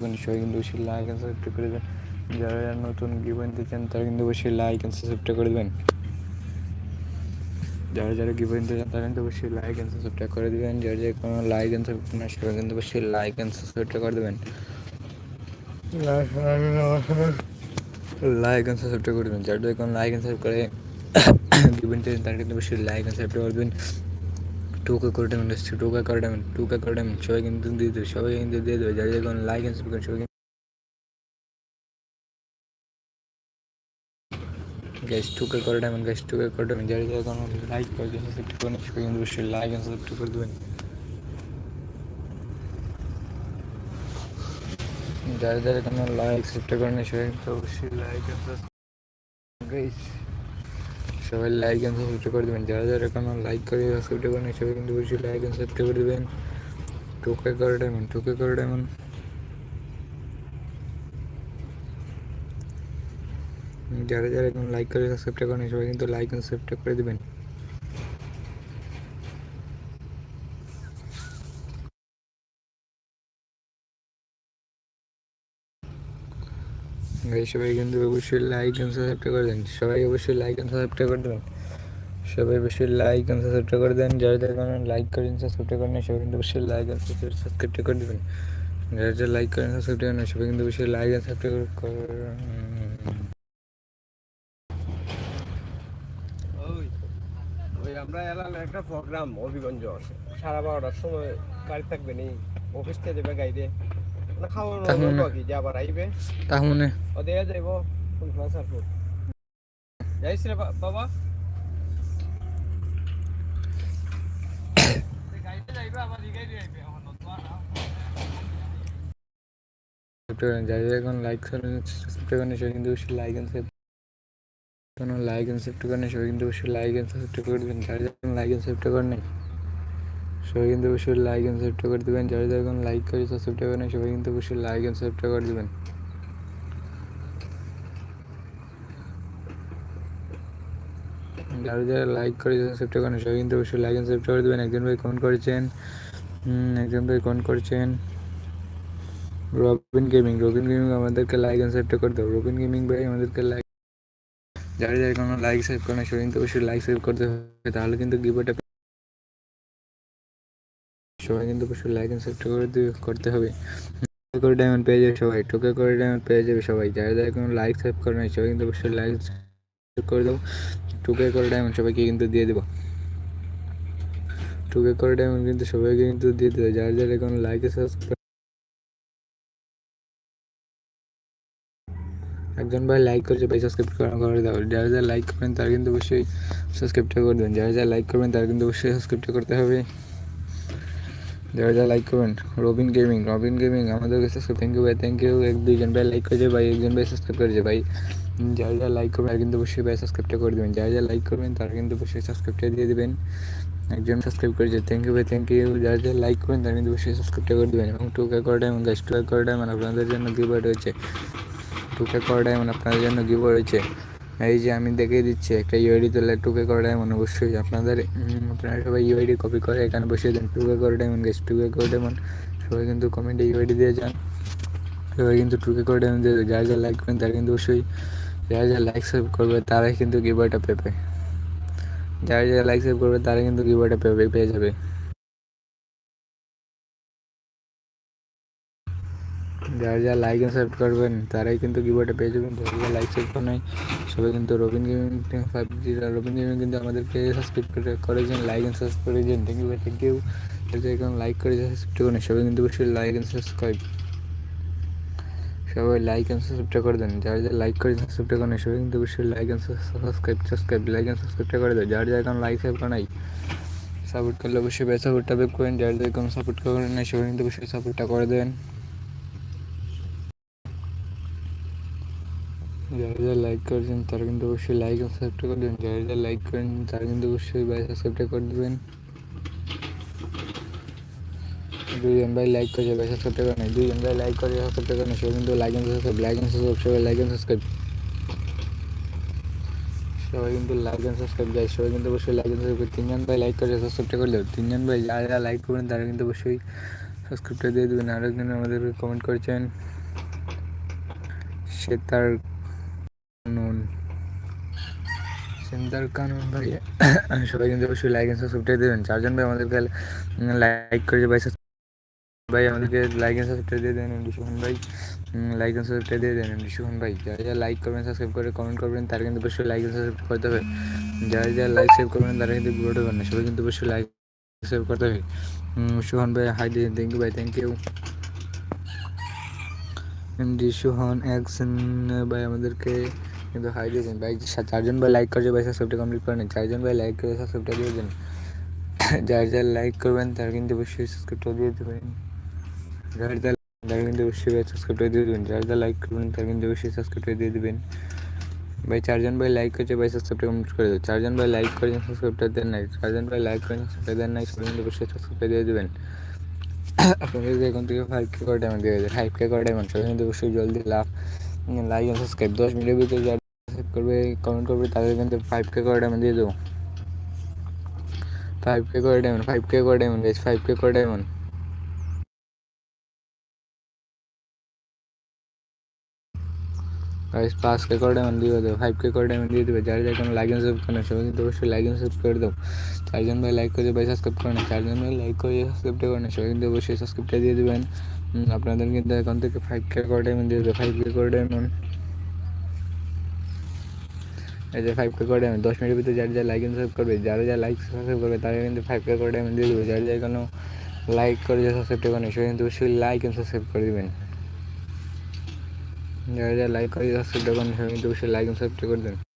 সবাই কিন্তু অবশ্যই লাইক অ্যান্ড সাবস্ক্রাইব করে দেবেন। যারা যারা নতুন গিভওয়ে নিতে চান, তারা কিন্তু অবশ্যই লাইক অ্যান্ড সাবস্ক্রাইব করে দেবেন। যারা যারা গিভওয়ে নিতে চান, তারা কিন্তু অবশ্যই লাইক অ্যান্ড সাবস্ক্রাইব করে দেবেন। যারা যারা কোনো লাইক অ্যান্ড সাবস্ক্রাইব না সবাই কিন্তু অবশ্যই লাইক অ্যান্ড সাবস্ক্রাইব করে দেবেন। লাইক অ্যান্ড সাবস্ক্রাইব করে দেবেন। যারা যারা কোনো লাইক অ্যান্ড সাবস্ক্রাইব করে গিভওয়ে নিতে চান, তারা কিন্তু অবশ্যই লাইক অ্যান্ড সাবস্ক্রাইব করে দেবেন। টুকে করে দেবেন টুকে করে দেবেন টুকে করে দেবেন, সবাই কিন্তু দিয়ে দেবে, সবাই কিন্তু দিয়ে দেবে, যারা কোনো লাইক অ্যান্ড সাবস্ক্রাইব সবাই গ্যাস টুকে করে দেবেন গ্যাস টুকে করে দেবেন, যারা যারা কোনো লাইক করে দেবেন সাবস্ক্রাইব করেন সবাই কিন্তু অবশ্যই লাইক অ্যান্ড সাবস্ক্রাইব করে দেবেন। যারা যারা কোনো লাইক সাবস্ক্রাইব করেন সবাই কিন্তু অবশ্যই লাইক অ্যান্ড সাবস্ক্রাইব সবাই লাইক অ্যান্ড সাবস্ক্রাইব করে দেবেন। যারা যারা এখনও লাইক করে সাবস্ক্রাইব করেন সবাই কিন্তু অবশ্যই লাইক অ্যান্ড সাবস্ক্রাইব করে দেবেন। টোকে করে ডায়মন্ড টোকে করে ডায়মন্ড যারা যারা এখন লাইক করে সাবস্ক্রাইব করেন সবাই কিন্তু লাইক অ্যান্ড সাবস্ক্রাইব করে দেবেন। সবাই কিন্তু অবশ্যই লাইক অ্যান্ড সাবস্ক্রাইব করে দেন। সবাই অবশ্যই লাইক অ্যান্ড সাবস্ক্রাইব করে দেবেন। সবাই অবশ্যই লাইক অ্যান্ড সাবস্ক্রাইব করে দেন। যারা যারা লাইক করেন সাবস্ক্রাইব করেন সবাই কিন্তু অবশ্যই লাইক অ্যান্ড সাবস্ক্রাইব করে দেবেন। যারা যারা লাইক করেন সাবস্ক্রাইব করেন সবাই কিন্তু অবশ্যই লাইক অ্যান্ড সাবস্ক্রাইব করেন আমরা এলাম একটা প্রোগ্রাম হবিগঞ্জ। সারা বারোটার সময় গাড়ি থাকবে নি। অফিস থেকে যাবে গাড়িতে। আইবে। তার মানে ও দেয়া যাইব কোন ফুট যাইস রে বাবা। এখন লাইক করেন সাবস্ক্রাইব করেন সবাই কিন্তু অবশ্যই like and subscribe like and subscribe করেন সবাই কিন্তু অবশ্যই লাইক অ্যান্ড সাবস্ক্রাইব করে দেবেন যারা যারা লাইক অ্যান্ড সাবস্ক্রাইব করেন নাই। সবাই কিন্তু অবশ্যই লাইক অ্যান্ড সাবস্ক্রাইব করে দেবেন। যারা যারা এখন লাইক করে সাবস্ক্রাইব করেন সবাই কিন্তু অবশ্যই লাইক অ্যান্ড সাবস্ক্রাইব করে দেবেন। যারা যারা লাইক করে সাবস্ক্রাইব করেন সবাই কিন্তু অবশ্যই লাইক অ্যান্ড সাবস্ক্রাইব করে দেবেন। একজন ভাই কমেন্ট করেছেন। একজন ভাই কমেন্ট করেছেন। রবিন গেমিং রবিন গেমিং আমাদেরকে লাইক অ্যান্ড সাবস্ক্রাইব করে দাও। রবিন গেমিং ভাই আমাদেরকে লাইক যারা যারা কোনো লাইক সেভ করে না সবাই কিন্তু অবশ্যই লাইক সেভ করতে হবে। তাহলে কিন্তু গিভওয়েটা সবাই কিন্তু অবশ্যই লাইক অ্যান্ড সাবস্ক্রাইব করে দিয়ে করতে হবে। করে ডায়মন্ড পেয়ে যাবে সবাই টোকে করে ডায়মন্ড পেয়ে যাবে সবাই। যারা যারা কোনো লাইক সেভ করে না সবাই কিন্তু অবশ্যই লাইক করে দেবো টুকে করে ডায়মন্ড সবাইকে কিন্তু দিয়ে দেবো। টুকে করে ডায়মন্ড কিন্তু সবাইকে কিন্তু দিয়ে দেবে। যারা যারা কোনো লাইক সাবস্ক্রাইব একজন ভাই লাইক করেছে, ভাই সাবস্ক্রাইব করে দাও। যারা যারা লাইক করবেন তারা কিন্তু অবশ্যই সাবস্ক্রাইবটা করে দেবেন। যারা যারা লাইক করবেন, তারা কিন্তু অবশ্যই সাবস্ক্রাইবটা করতে হবে। যারা যারা লাইক করবেন রবিন গেমিং রবিন গেমিং আমাদের কাছে থ্যাংক ইউ ভাই থ্যাংক ইউ এক দুইজন ভাই লাইক করেছে ভাই একজন ভাই সাবস্ক্রাইব করেছে ভাই যারা যারা লাইক করবেন কিন্তু অবশ্যই ভাই সাবস্ক্রাইবটা করে দেবেন। যারা যারা লাইক করবেন, তারা কিন্তু অবশ্যই সাবস্ক্রাইবটা দিয়ে দেবেন। একজন সাবস্ক্রাইব করেছে। থ্যাংক ইউ ভাই থ্যাংক ইউ যারা যারা লাইক করবেন, তারা কিন্তু অবশ্যই সাবস্ক্রাইবটা করে দেবেন। এবং টু টুকে করে টাইম গাছ টুকে করে টাইম আপনাদের জন্য গিভওয়ে রয়েছে। টুকে করে ডায়মন্ড আপনাদের জন্য গিভ রয়েছে। এই যে আমি দেখিয়ে দিচ্ছি, একটা ইউআইডি তোলে টুকে করে ডায়মন্ড অবশ্যই আপনাদের আপনারা সবাই ইউআইডি কপি করে এখানে বসিয়ে দেন টুকে করে ডায়মন্ড গেছে টুকে করে ডায়মন্ড সবাই কিন্তু কমেন্টে ইউআইডি দিয়ে যান। সবাই কিন্তু টুকে করে ডায়মন্ড দিয়ে। যারা যারা লাইক করেন, তারা কিন্তু অবশ্যই যারা যারা লাইক সেভ করবে, তারাই কিন্তু গিভওয়েটা পেবে। যারা যারা লাইক সেভ করবে তারা কিন্তু গিভওয়েটা পেবে, পেয়ে যাবে। যারা যারা লাইক অ্যান্ড সাবস্ক্রাইব করবেন, তারাই কিন্তু গিভওয়েটা পেয়ে যাবেন। যারা লাইক সাবস্ক্রাইব করে নাই সবাই কিন্তু Robin gaming five G Robin gaming কিন্তু আমাদেরকে সাবস্ক্রাইব করে করেছেন লাইক অ্যান্ড সাবস্ক্রাইব করেছেন থ্যাংক ইউ থ্যাংক ইউ এখন লাইক করে সাবস্ক্রাইব করেন সবাই কিন্তু অবশ্যই লাইক অ্যান্ড সাবস্ক্রাইব সবাই লাইক অ্যান্ড সাবস্ক্রাইব করে দেন। যারা যারা লাইক করে সাবস্ক্রাইব করেন সবাই কিন্তু অবশ্যই like and subscribe subscribe like and সাবস্ক্রাইবটা করে দেয় যারা যারা এখন লাইক সাবস্ক্রাইব করে নাই সাপোর্ট করলে অবশ্যই সাপোর্টটা বেক করেন। যারা যারা কোনো সাপোর্ট করেন সবাই কিন্তু অবশ্যই সাপোর্টটা করে দেন। যারা লাইক করেছেন, তারা কিন্তু অবশ্যই লাইক এবং সাবস্ক্রাইব করে দেবেন। যারা যারা লাইক করেন, তারা কিন্তু অবশ্যই ভাই সাবস্ক্রাইবটা করে দেবেন। দুইজন ভাই লাইক করেছে, ভাই সাবস্ক্রাইব করে নাই। দুইজন ভাই লাইক করে সাবস্ক্রাইব করে নাই, সবাই কিন্তু like and subscribe like and subscribe সবাই লাইক এন্ড সাবস্ক্রাইব সবাই কিন্তু লাইক এন্ড সাবস্ক্রাইব যায় সবাই কিন্তু অবশ্যই লাইক এন্ড সাবস্ক্রাইব তিনজন ভাই লাইক করে সাবস্ক্রাইবটা করে দেবে তিনজন ভাই যারা যারা লাইক করবেন তারা কিন্তু অবশ্যই সাবস্ক্রাইবটা দিয়ে দেবেন। আর একজন আমাদের কমেন্ট করেছেন, সে তার কানুন সেন্টার কানুন ভাই। সবাই কিন্তু অবশ্যই লাইক এন্ড সাবস্ক্রাইবটা দেবেন। চারজন ভাই আমাদেরকে লাইক করেছে ভাই ভাই আমাদেরকে লাইক এন্ড সাবস্ক্রাইব দিয়ে দেন এমডি সুখন ভাই লাইক এন্ড সাবস্ক্রাইব দিয়ে দেন এমডি সুখন ভাই। যারা যারা লাইক করবেন সাবস্ক্রাইব করে কমেন্ট করবেন, তারা কিন্তু অবশ্যই লাইক এন্ড সাবস্ক্রাইব করতে হবে। যারা যারা লাইক সেভ করবেন, তারা কিন্তু ভিডিওটা করবেন না। সবাই কিন্তু অবশ্যই লাইক সেভ করতে হবে। সুহান ভাই হাই দিয়ে থ্যাংক ইউ ভাই thank you MD Suhan X ভাই আমাদেরকে কিন্তু হাই দিয়েছেন ভাই চারজন ভাই লাইক করছে, ভাই সাবস্ক্রাইবটা কমপ্লিট করেন চারজন ভাই লাইক করে সাবস্ক্রাইবটা দিয়ে দেন। যার যার লাইক করবেন, তার কিন্তু অবশ্যই সাবস্ক্রাইবটা দিয়ে দেবেন। যার যার তার কিন্তু অবশ্যই ভাই সাবস্ক্রাইবটা দিয়ে দেবেন। যার যার লাইক করবেন, তার কিন্তু অবশ্যই সাবস্ক্রাইবটা দিয়ে দেবেন। ভাই, চারজন ভাই লাইক করেছে, ভাই সাবস্ক্রাইবটা কমপ্লিট করে দেবেন। চারজন ভাই লাইক করেছেন সাবস্ক্রাইবটা দেন নাই। চারজন ভাই লাইক করেছেন সাবস্ক্রাইব দেন নাই, সবাই কিন্তু অবশ্যই সাবস্ক্রাইবটা দিয়ে দেবেন। আপনাদের এখন থেকে ফাইভ কে করে ডায়মন্ড দিয়ে দেবে ফাইভ কে করে ডায়মন্ড সবাই কিন্তু অবশ্যই জলদি লাভ। লাইক এবং সাবস্ক্রাইব দশ মিনিটের ভিতরে যারা সাবস্ক্রাইব করবে কমেন্ট করবে তাদের কিন্তু ফাইভ কে করে ডায়মন্ড দিয়ে দেবো। ফাইভ কে করে ডায়মন্ড ফাইভ কে করে ডায়মন্ড গাইস ফাইভ কে করে ডায়মন্ড পাঁচ কে করে ডায়মন্ড দিয়ে দেবো ফাইভ কে করে ডায়মন্ড দিয়ে দেবে। যারা যারা কোনো লাইক এন্ড সাবস্ক্রাইব করেন সবাই কিন্তু অবশ্যই লাইক এন্ড সাবস্ক্রাইব করে দাও। চারজন ভাই লাইক করে ভাই সাবস্ক্রাইব করে না চারজন ভাই লাইক করে সাবস্ক্রাইবটা করে না সবাই কিন্তু অবশ্যই সাবস্ক্রাইবটা দিয়ে দেবেন। উম, আপনাদের কিন্তু এখন থেকে ফাইভ কে করে ডায়মন্ড দিয়ে দেবে ফাইভ কে করে ডায়মন্ড এই যে ফাইভ কে করে ডায়মন্ড দশ মিনিটের ভিতরে যারা যা লাইক সাবস্ক্রাইব করবে, যারা যা লাইক সাবস্ক্রাইব করবে, তারা কিন্তু ফাইভ কে করে ডায়মন্ড দিয়ে দেবে। যারা যা কোনো লাইক করে যে সাবস্ক্রাইবটা করে না সবাই কিন্তু অবশ্যই লাইক এন্ড সাবস্ক্রাইব করে দেবেন। যারা যা লাইক করে সাবস্ক্রাইবটা করেন সবাই কিন্তু অবশ্যই লাইক এন্ড সাবস্ক্রাইব করে দেবেন।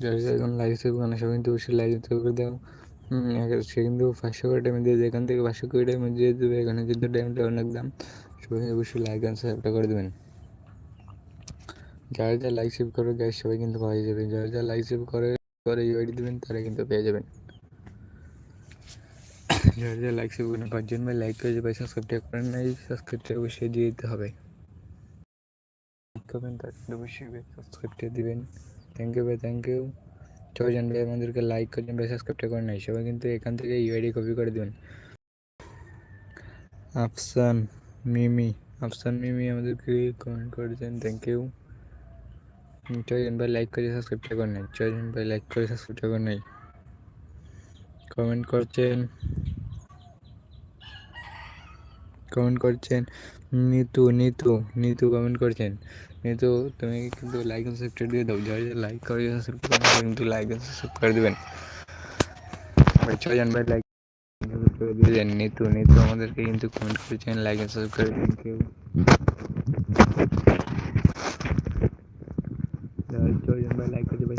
যারা যারা এখন লাইক সেভ করে না সবাই কিন্তু অবশ্যই লাইক করে দাও সে কিন্তু পাঁচশো করে টাইম দিয়ে এখান থেকে পাঁচশো করে টাইম দিয়ে দেবে। এখানে কিন্তু টাইমটা অনেক দাম। সবাই অবশ্যই লাইক অ্যান্ড সাবটা করে দেবেন। যারা যা লাইক সেভ করে গ্যাস সবাই কিন্তু পাওয়া যাবে। যারা যা লাইক সেভ করে করে ইউআইডি দেবেন, তারা কিন্তু পেয়ে যাবেন। যারা যা লাইক সেভ করেন পাঁচজন ভাই লাইক করে ভাই সাবস্ক্রাইবটা করেন নাই সাবস্ক্রাইবটা অবশ্যই দিয়ে দিতে হবে। তার অবশ্যই সাবস্ক্রাইবটা দিবেন। থ্যাংক ইউ ভাই থ্যাংক ইউ ছয়জন ভাই আমাদেরকে লাইক করছেন ভাই সাবস্ক্রাইবটা করে নাই সবাই কিন্তু এখান থেকে ইউআইডি কপি করে দেবেন আফসান মিমি আফসান মিমি আমাদেরকে কমেন্ট করেছেন থ্যাংক ইউ ছয়জন ভাই লাইক করে সাবস্ক্রাইবটা করে নাই ছয়জন ভাই লাইক করে সাবস্ক্রাইবটা করে নাই কমেন্ট করছেন কমেন্ট করছেন। নিতু নিতু নিতু কমেন্ট করছেন। নিতু, তুমি কিন্তু লাইক সাবস্ক্রাইব দিয়ে দাও। যারা যারা লাইক করে সাবস্ক্রাইব করে কিন্তু লাইক সাবস্ক্রাইব করে দেবেন। ভাই ছয়জন ভাই লাইক করে দিয়ে নিতু নিতু আমাদেরকে কিন্তু কমেন্ট করেছেন লাইক এন্ড সাবস্ক্রাইব করে থ্যাংক ইউ ছয়জন ভাই লাইক করে সবাই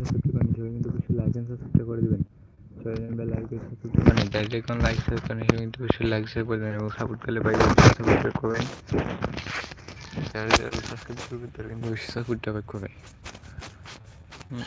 কিন্তু অবশ্যই লাইক সাবস্ক্রাইব করে দেবেন। যারা যারা কোনো লাইক সাবস্ক্রাইব করেন কিন্তু অবশ্যই লাইক সাবস্ক্রাইব করে দেবেন এবং সাপোর্ট করলে ভাই সাবস্ক্রাইব করবেন যারা যারা সাবস্ক্রাইব করবে তারা কিন্তু অবশ্যই সাপোর্টটা ব্যাক করবে। হুম।